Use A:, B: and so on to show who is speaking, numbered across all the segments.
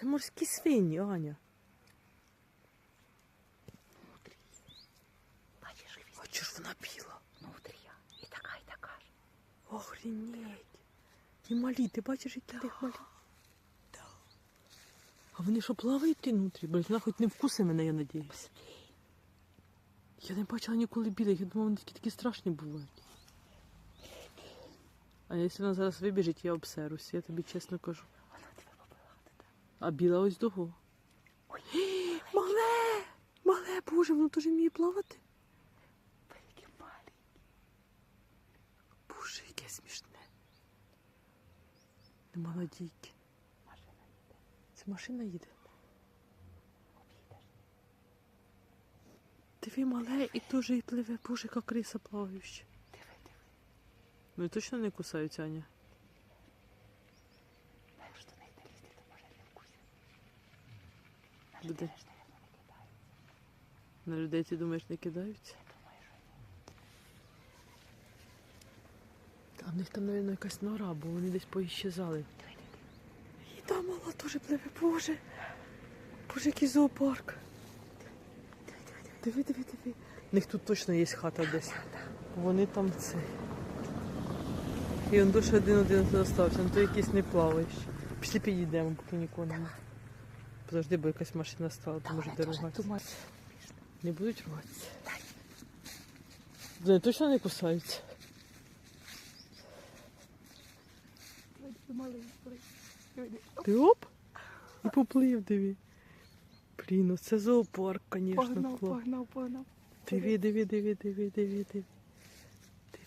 A: Це морські свині, Аня.
B: Бачиш, хвіст
A: А чого ж вона біла?
B: внутрія. І така, і така ж.
A: Охренеть. І малі, ти бачиш, які в них малі? А вони що плавають ті нутрі? Блять, вона хоч не вкуси мене, я надіюсь. Я не бачила ніколи білих, я думала, вони такі, такі страшні бувають. А якщо вона зараз вибіжить, я обсерусь, я тобі чесно кажу.
B: Вона тебе побила. ти там.
A: А біла ось дого. Мале! Мале, боже, воно теж вміє плавати.
B: Великі маленькі.
A: Боже, яке смішне. Не молодійки.
B: Машина їде.
A: Це машина їде. Диви, мале, і теж і пливе. Боже, яка криса плаваюча.
B: Диви, диви.
A: Ну і точно не кусаються, Аня.
B: А якщо до них не лізти, то може не вкусять. На
A: Буде.
B: Людей.
A: На людей ти думаєш, не кидаються? А в них там, мабуть, якась нора, бо вони десь поіщезали. І там мала теж пливе, боже. Боже, який зоопарк. Диви, диви, диви. У них тут точно є хата десь. Вони там це. І он дуже один-один залишився, ну то якийсь не плаваєш. Пішли підійдемо, поки нікого немає. Подожди, бо якась машина стала, то може
B: теж
A: Не будуть рватися. Вони точно не кусаються. Ти оп? І поплив, диви. Блін, ну це зоопарк, звісно,
B: Погнав, погнав, погнав.
A: Диви, диви, диви, диви, диви, диви.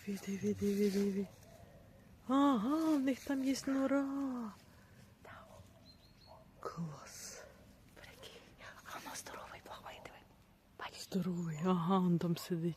A: Диви, диви, диви, диви. Ага, в них там є нора. Клас.
B: Прикинь. А воно здоровий плаває, диви. Бачиш?
A: Здоровий. Ага, он там сидить.